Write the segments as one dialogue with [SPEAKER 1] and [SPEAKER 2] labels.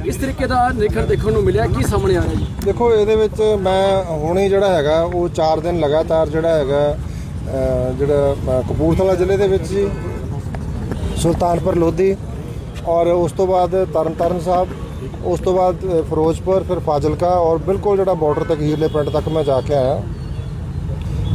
[SPEAKER 1] ਕਿਸ ਤਰੀਕੇ ਦਾ ਨਿਖਰ ਦੇਖਣ ਨੂੰ ਮਿਲਿਆ? ਕੀ ਸਾਹਮਣੇ ਆ ਰਿਹਾ ਜੀ?
[SPEAKER 2] ਦੇਖੋ, ਇਹਦੇ ਵਿੱਚ ਮੈਂ ਹੁਣੇ ਜਿਹੜਾ ਹੈਗਾ, ਉਹ 4 ਦਿਨ ਲਗਾਤਾਰ ਜਿਹੜਾ ਹੈਗਾ ਜਿਹੜਾ ਕਪੂਰਥਲਾ ਜ਼ਿਲ੍ਹੇ ਦੇ ਵਿੱਚ ਜੀ, ਸੁਲਤਾਨਪੁਰ ਲੋਧੀ ਔਰ ਉਸ ਤੋਂ ਬਾਅਦ ਤਰਨਤਾਰਨ ਸਾਹਿਬ, ਉਸ ਤੋਂ ਬਾਅਦ ਫਿਰੋਜ਼ਪੁਰ, ਫਿਰ ਫਾਜ਼ਿਲਕਾ ਔਰ ਬਿਲਕੁਲ ਜਿਹੜਾ ਬਾਰਡਰ ਤੱਕ, ਹੀਰਲੇ ਪਿੰਡ ਤੱਕ ਮੈਂ ਜਾ ਕੇ ਆਇਆ।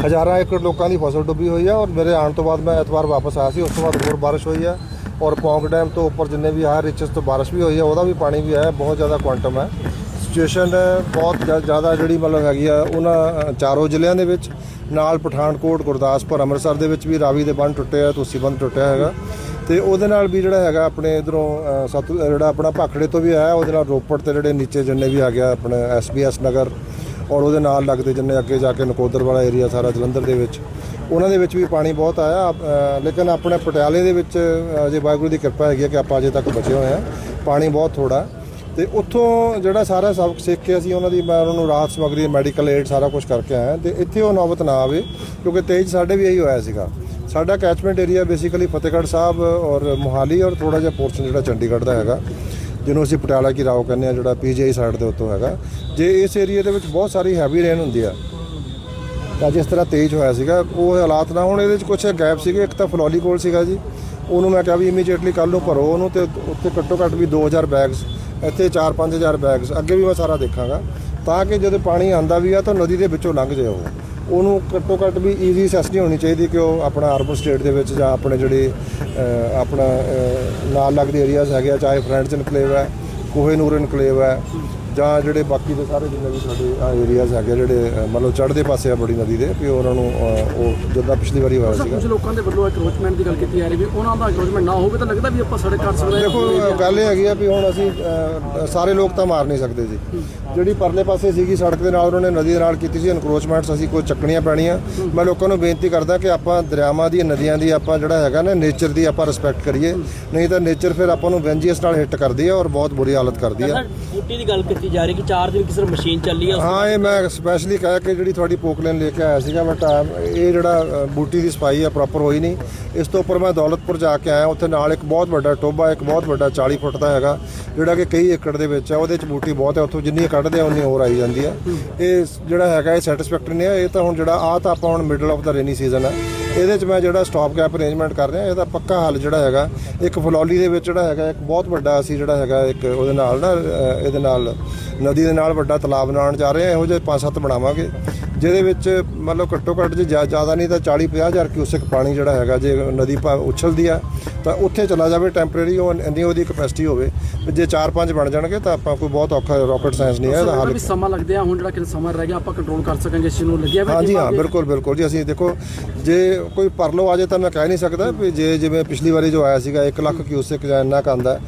[SPEAKER 2] ਹਜ਼ਾਰਾਂ ਏਕੜ ਲੋਕਾਂ ਦੀ ਫਸਲ ਡੁੱਬੀ ਹੋਈ ਆ ਔਰ ਮੇਰੇ ਆਉਣ ਤੋਂ ਬਾਅਦ ਮੈਂ ਐਤਵਾਰ ਵਾਪਸ ਆਇਆ ਸੀ, ਉਸ ਤੋਂ ਬਾਅਦ ਹੋਰ ਬਾਰਿਸ਼ ਹੋਈ ਆ। ਔਰ ਪੌਂਗ ਡੈਮ ਤੋਂ ਉੱਪਰ ਜਿੰਨੇ ਵੀ ਹਾਇਰ ਰੀਚਸ ਤੋਂ ਬਾਰਿਸ਼ ਵੀ ਹੋਈ ਹੈ, ਉਹਦਾ ਵੀ ਪਾਣੀ ਵੀ ਹੈ, ਬਹੁਤ ਜ਼ਿਆਦਾ ਕੁਆਂਟਮ ਹੈ। ਸਿਚੁਏਸ਼ਨ ਬਹੁਤ ਜ਼ਿਆਦਾ ਜਿਹੜੀ ਮਤਲਬ ਹੈਗੀ ਆ, ਉਹਨਾਂ ਚਾਰੋਂ ਜ਼ਿਲ੍ਹਿਆਂ ਦੇ ਵਿੱਚ, ਨਾਲ ਪਠਾਨਕੋਟ, ਗੁਰਦਾਸਪੁਰ, ਅੰਮ੍ਰਿਤਸਰ ਦੇ ਵਿੱਚ ਵੀ ਰਾਵੀ ਦੇ ਬੰਨ ਟੁੱਟੇ ਆ ਤੁਸੀਂ ਬੰਨ ਟੁੱਟਿਆ ਹੈਗਾ। ਤੇ ਉਹਦੇ ਨਾਲ ਵੀ ਜਿਹੜਾ ਹੈਗਾ, ਆਪਣੇ ਇਧਰੋਂ ਸਤ, ਜਿਹੜਾ ਆਪਣਾ ਭਾਖੜੇ ਤੋਂ ਵੀ ਆਇਆ, ਉਹਦੇ ਨਾਲ ਰੋਪੜ ਤੇ ਜਿਹੜੇ ਨੀਚੇ ਜਿੰਨੇ ਵੀ ਆ ਗਿਆ, ਆਪਣੇ ਐਸਬੀਐਸ ਨਗਰ, ਔਰ ਉਹਦੇ ਨਾਲ ਲੱਗਦੇ ਜਿੰਨੇ ਅੱਗੇ ਜਾ ਕੇ ਨਕੋਦਰ ਵਾਲਾ ਏਰੀਆ ਸਾਰਾ ਜਲੰਧਰ ਦੇ ਵਿੱਚ ਉਹਨਾਂ ਦੇ ਵਿੱਚ ਵੀ ਪਾਣੀ ਬਹੁਤ ਆਇਆ ਅ, ਲੇਕਿਨ ਆਪਣੇ ਪਟਿਆਲੇ ਦੇ ਵਿੱਚ ਅ, ਅਜੇ ਵਾਹਿਗੁਰੂ ਦੀ ਕਿਰਪਾ ਹੈਗੀ ਹੈ ਕਿ ਆਪਾਂ ਅਜੇ ਤੱਕ ਬਚੇ ਹੋਏ ਆ ਪਾਣੀ ਬਹੁਤ ਥੋੜਾ ਤੇ ਉੱਥੋਂ ਜਿਹੜਾ ਸਾਰਾ ਸਬਕ ਸਿੱਖ ਕੇ ਅਸੀਂ ਉਹਨਾਂ ਦੀ ਮੈਂ ਉਹਨਾਂ ਨੂੰ ਰਾਹਤ ਸਮੱਗਰੀ ਮੈਡੀਕਲ ਏਡ ਸਾਰਾ ਕੁਝ ਕਰਕੇ ਆਇਆ। ਤੇ ਇੱਥੇ ਉਹ ਨੌਬਤ ਨਾ ਆਵੇ ਕਿਉਂਕਿ ਤੇਜ ਸਾਡੇ ਵੀ ਇਹੀ ਹੋਇਆ ਸੀਗਾ। ਸਾਡਾ catchment area basically Fatehgarh Sahib ਔਰ ਮੋਹਾਲੀ ਔਰ ਥੋੜਾ ਜਿਹਾ ਪੋਰਸ਼ਨ ਜਿਹੜਾ ਚੰਡੀਗੜ੍ਹ ਦਾ ਹੈਗਾ ਜਿਹਨੂੰ ਅਸੀਂ ਪਟਿਆਲਾ ਕੀ ਰਾਓ ਕਹਿੰਦੇ ਆ ਜਿਹੜਾ ਪੀਜੀਆਈ ਸਾਈਡ ਦੇ ਉੱਤੋਂ ਹੈਗਾ। ਜੇ ਇਸ ਏਰੀਆ ਦੇ ਵਿੱਚ ਬਹੁਤ ਸਾਰੀ ਹੈਵੀ ਰੇਨ ਹੁੰਦੀ ਆ ਤਾਂ ਜਿਸ ਤਰ੍ਹਾਂ ਤੇਜ਼ ਹੋਇਆ ਸੀਗਾ ਉਹ ਹਾਲਾਤ ਨਾ ਹੁਣ ਇਹਦੇ ਵਿੱਚ ਕੁਝ ਗੈਪ ਸੀਗੇ ਇੱਕ ਤਾਂ ਫਲੋਲੀ ਕੋਲ ਸੀਗਾ ਜੀ। ਉਹਨੂੰ ਮੈਂ ਕਿਹਾ ਵੀ ਇਮੀਡੀਏਟਲੀ ਕੱਲ ਨੂੰ ਭਰੋ ਉਹਨੂੰ ਤੇ ਉੱਥੇ ਘੱਟੋ ਘੱਟ ਵੀ 2000 ਬੈਗਸ ਇੱਥੇ 4-5000 ਬੈਗਸ ਅੱਗੇ ਵੀ ਮੈਂ ਸਾਰਾ ਦੇਖਾਂਗਾ। ਤਾਂ ਕਿ ਜਦੋਂ ਪਾਣੀ ਆਂਦਾ ਵੀ ਆ ਤਾਂ ਨਦੀ ਦੇ ਵਿੱਚੋਂ ਲੰਘ ਜਾਏ ਉਹ। ਉਹਨੂੰ ਘੱਟੋ ਘੱਟ ਵੀ ਈਜ਼ੀ ਸੈਸ ਹੋਣੀ ਚਾਹੀਦੀ ਕਿ ਉਹ ਆਪਣਾ ਅਰਬਨ ਸਟੇਟ ਦੇ ਵਿੱਚ ਜਾਂ ਆਪਣੇ ਜਿਹੜੇ ਆਪਣਾ ਅਹ, ਨਾਲ ਲੱਗਦੇ ਏਰੀਆਜ਼ ਹੈਗੇ ਆ ਚਾਹੇ ਫਰੈਂਡਸ ਇਨਕਲੇਵ ਹੈ ਕੋਹੇ ਨੂਰ ਇਨਕਲੇਵ ਹੈ। ਜਾਂ ਜਿਹੜੇ ਬਾਕੀ ਦੇ ਸਾਰੇ ਜਿੰਨੇ ਵੀ ਸਾਡੇ ਆ ਏਰੀਆਜ਼ ਹੈਗੇ ਜਿਹੜੇ ਮਤਲਬ ਚੜ੍ਹਦੇ ਪਾਸੇ ਆ ਬੜੀ ਨਦੀ ਦੇ ਵੀ ਉਹਨਾਂ ਨੂੰ ਉਹ ਜਿੱਦਾਂ ਪਿਛਲੀ ਵਾਰੀ ਹੋਇਆ ਸੀਗਾ।
[SPEAKER 1] ਕੁਝ ਲੋਕਾਂ ਦੇ ਵੱਲੋਂ ਐਕਰੋਚਮੈਂਟ ਦੀ ਗੱਲ ਕੀਤੀ ਜਾ ਰਹੀ ਵੀ ਉਹਨਾਂ ਦਾ ਐਕਰੋਚਮੈਂਟ ਨਾ ਹੋਵੇ ਤਾਂ ਲੱਗਦਾ ਵੀ ਆਪਾਂ ਸੜਕ ਕਰ ਸਕਦੇ ਹਾਂ।
[SPEAKER 2] ਦੇਖੋ ਗੱਲ ਇਹ ਹੈਗੀ ਆ ਵੀ ਹੁਣ ਅਸੀਂ ਸਾਰੇ ਲੋਕ ਤਾਂ ਮਾਰ ਨਹੀਂ ਸਕਦੇ ਜੀ। ਜਿਹੜੀ ਪਰਲੇ ਪਾਸੇ ਸੀਗੀ ਸੜਕ ਦੇ ਨਾਲ ਉਹਨਾਂ ਨੇ ਨਦੀ ਦੇ ਨਾਲ ਕੀਤੀ ਸੀ ਐਨਕਰੋਚਮੈਂਟਸ ਅਸੀਂ ਕੋਈ ਚੱਕਣੀਆਂ ਪੈਣੀਆਂ। ਮੈਂ ਲੋਕਾਂ ਨੂੰ ਬੇਨਤੀ ਕਰਦਾ ਕਿ ਆਪਾਂ ਦਰਿਆਵਾਂ ਦੀ ਨਦੀਆਂ ਦੀ ਆਪਾਂ ਜਿਹੜਾ ਹੈਗਾ ਨਾ ਨੇਚਰ ਦੀ ਆਪਾਂ ਰਿਸਪੈਕਟ ਕਰੀਏ। ਨਹੀਂ ਤਾਂ ਨੇਚਰ ਫਿਰ ਆਪਾਂ ਨੂੰ ਵੈਂਜੀਅਸ ਨਾਲ ਹਿੱਟ ਕਰਦੀ ਹੈ ਔਰ ਬਹੁਤ ਬੁਰੀ ਹਾਲਤ ਕਰਦੀ ਹੈ
[SPEAKER 3] ਸਰ ਬੂਟੀ ਦੀ ਗੱਲ ਕੀਤੀ ਜਾ ਰਹੀ ਕਿ 4 ਦਿਨ ਕਿਸੇ ਮਸ਼ੀਨ ਚੱਲੀ ਆ
[SPEAKER 2] ਹਾਂ ਇਹ ਮੈਂ ਸਪੈਸ਼ਲੀ ਕਹਿ ਕੇ ਜਿਹੜੀ ਤੁਹਾਡੀ ਪੋਕਲੇਨ ਲੈ ਕੇ ਆਇਆ ਸੀਗਾ ਬਟ ਇਹ ਜਿਹੜਾ ਬੂਟੀ ਦੀ ਸਫ਼ਾਈ ਆ ਪ੍ਰੋਪਰ ਹੋਈ ਨਹੀਂ। ਇਸ ਤੋਂ ਉੱਪਰ ਮੈਂ ਦੌਲਤਪੁਰ ਜਾ ਕੇ ਆਇਆ ਉੱਥੇ ਨਾਲ ਇੱਕ ਬਹੁਤ ਵੱਡਾ ਟੋਬਾ ਇੱਕ ਬਹੁਤ ਵੱਡਾ 40 ਫੁੱਟ ਦਾ ਹੈਗਾ ਜਿਹੜਾ ਕਿ ਕਈ ਏਕੜ ਦੇ ਵਿੱਚ ਹੈ ਉਹਦੇ ਚ ਬੂਟੀ ਬਹੁਤ ਹੈ ਉੱਥੋਂ ਜਿੰਨੀ ਕੱਢਦੇ ਆ ਉਨੀ ਹੋਰ ਆਈ ਜਾਂਦੀ ਹੈ। ਇਹ ਜਿਹੜਾ ਹੈਗਾ ਇਹ ਸੈਟੀਸਫੈਕਟਰੀ ਨਹੀਂ ਹੈ ਇਹ ਤਾਂ ਹੁਣ ਜਿਹੜਾ ਆ ਤਾਂ ਆਪਾਂ ਹੁਣ middle of the rainy season ਹੈ ਇਹਦੇ ਚ ਮੈਂ ਜਿਹੜਾ ਸਟਾਪ ਗੈਪ ਅਰੇਂਜਮੈਂਟ ਕਰ ਰਿਹਾ, ਇਹਦਾ ਪੱਕਾ ਹੱਲ ਜਿਹੜਾ ਹੈਗਾ, ਇੱਕ ਫਲੌਲੀ ਦੇ ਵਿੱਚ ਜਿਹੜਾ ਹੈਗਾ, ਇੱਕ ਬਹੁਤ ਵੱਡਾ ਅਸੀਂ ਜਿਹੜਾ ਹੈਗਾ, ਇੱਕ ਉਹਦੇ ਨਾਲ ਨਾ ਇਹਦੇ ਨਾਲ, ਨਦੀ ਦੇ ਨਾਲ ਵੱਡਾ ਤਲਾਬ ਬਣਾਉਣ ਜਾ ਰਹੇ ਹਾਂ, ਇਹੋ ਜਿਹੇ ਪੰਜ ਸੱਤ ਬਣਾਵਾਂਗੇ। ਜਿਹਦੇ ਵਿੱਚ ਮਤਲਬ ਘੱਟੋ ਘੱਟ ਜੇ ਜ਼ਿਆ- ਜ਼ਿਆਦਾ ਨਹੀਂ ਤਾਂ 40 ਹਜ਼ਾਰ ਕਿਊਸੈਕ ਪਾਣੀ ਜਿਹੜਾ ਹੈਗਾ ਜੇ ਨਦੀ ਭਾ ਉਛਲਦੀ ਆ ਤਾਂ ਉੱਥੇ ਚਲਾ ਜਾਵੇ ਟੈਂਪਰੇਰੀ ਉਹ ਇੰਨੀ ਉਹਦੀ ਕਪੈਸਿਟੀ ਹੋਵੇ। ਵੀ ਜੇ 4-5 ਬਣ ਜਾਣਗੇ ਤਾਂ ਆਪਾਂ ਕੋਈ ਬਹੁਤ ਔਖਾ ਰਾਕਟ ਸਾਇੰਸ ਨਹੀਂ ਹੈ ਇਹਦਾ ਹੱਲ
[SPEAKER 1] ਵੀ ਸਮਾਂ ਲੱਗਦੇ ਆ ਹੁਣ ਜਿਹੜਾ ਕਿ ਸਮਾਂ ਰਹਿ ਗਿਆ ਆਪਾਂ ਕੰਟਰੋਲ ਕਰ ਸਕਾਂਗੇ ਇਸ ਨੂੰ ਲੱਗਿਆ ਹੋਇਆ
[SPEAKER 2] ਹਾਂਜੀ ਹਾਂ ਬਿਲਕੁਲ ਬਿਲਕੁਲ ਜੀ ਅਸੀਂ ਦੇਖੋ ਜੇ ਕੋਈ ਪਰਲੋ ਆ ਜਾਏ ਤਾਂ ਮੈਂ ਕਹਿ ਨਹੀਂ ਸਕਦਾ ਵੀ ਜੇ ਜਿਵੇਂ ਪਿਛਲੀ ਵਾਰੀ ਜੋ ਆਇਆ ਸੀਗਾ 1 ਲੱਖ ਕਿਊਸੈਕ ਜਾਂ ਇੰਨਾ ਕੁ ਆਉਂਦਾ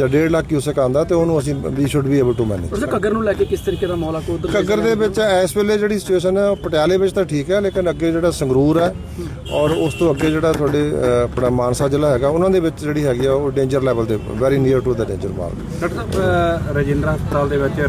[SPEAKER 2] ਜਾਂ 1.5 ਲੱਖ ਕਿਊਸੈਕ ਆਉਂਦਾ ਤੇ ਉਹਨੂੰ ਅਸੀਂ ਵੀ should be able to manage
[SPEAKER 1] ਉਸ ਘੱਗਰ ਨੂੰ ਲੈ ਕੇ ਕਿਸ ਤਰੀਕੇ ਦਾ ਮਾਹੌਲ ਆ ਕੋਈ ਉੱਧਰ
[SPEAKER 2] ਘੱਗਰ ਦੇ ਵਿੱਚ ਇਸ ਵੇਲੇ ਜਿਹੜੀ ਸਿਚੁਏਸ਼ਨ ਹੈ ਉਹ ਪਟਿਆਲੇ ਵਿੱਚ ਤਾਂ ਠੀਕ ਹੈ ਲੇਕਿਨ ਅੱਗੇ ਜਿਹੜਾ ਸੰਗਰੂਰ ਹੈ ਔਰ ਉਸ ਤੋਂ ਅੱਗੇ ਜਿਹੜਾ ਤੁਹਾਡੇ ਆਪਣਾ ਮਾਨਸਾ ਜ਼ਿਲ੍ਹਾ ਹੈਗਾ ਉਹਨਾਂ ਦੇ ਵਿੱਚ ਜਿਹੜੀ ਹੈਗੀ ਆ ਉਹ ਡੇਂਜਰ ਲੈਵਲ ਦੇ very near to the danger mark
[SPEAKER 4] doctor sahib Rajindra ਹਸਪਤਾਲ ਦੇ ਵਿੱਚ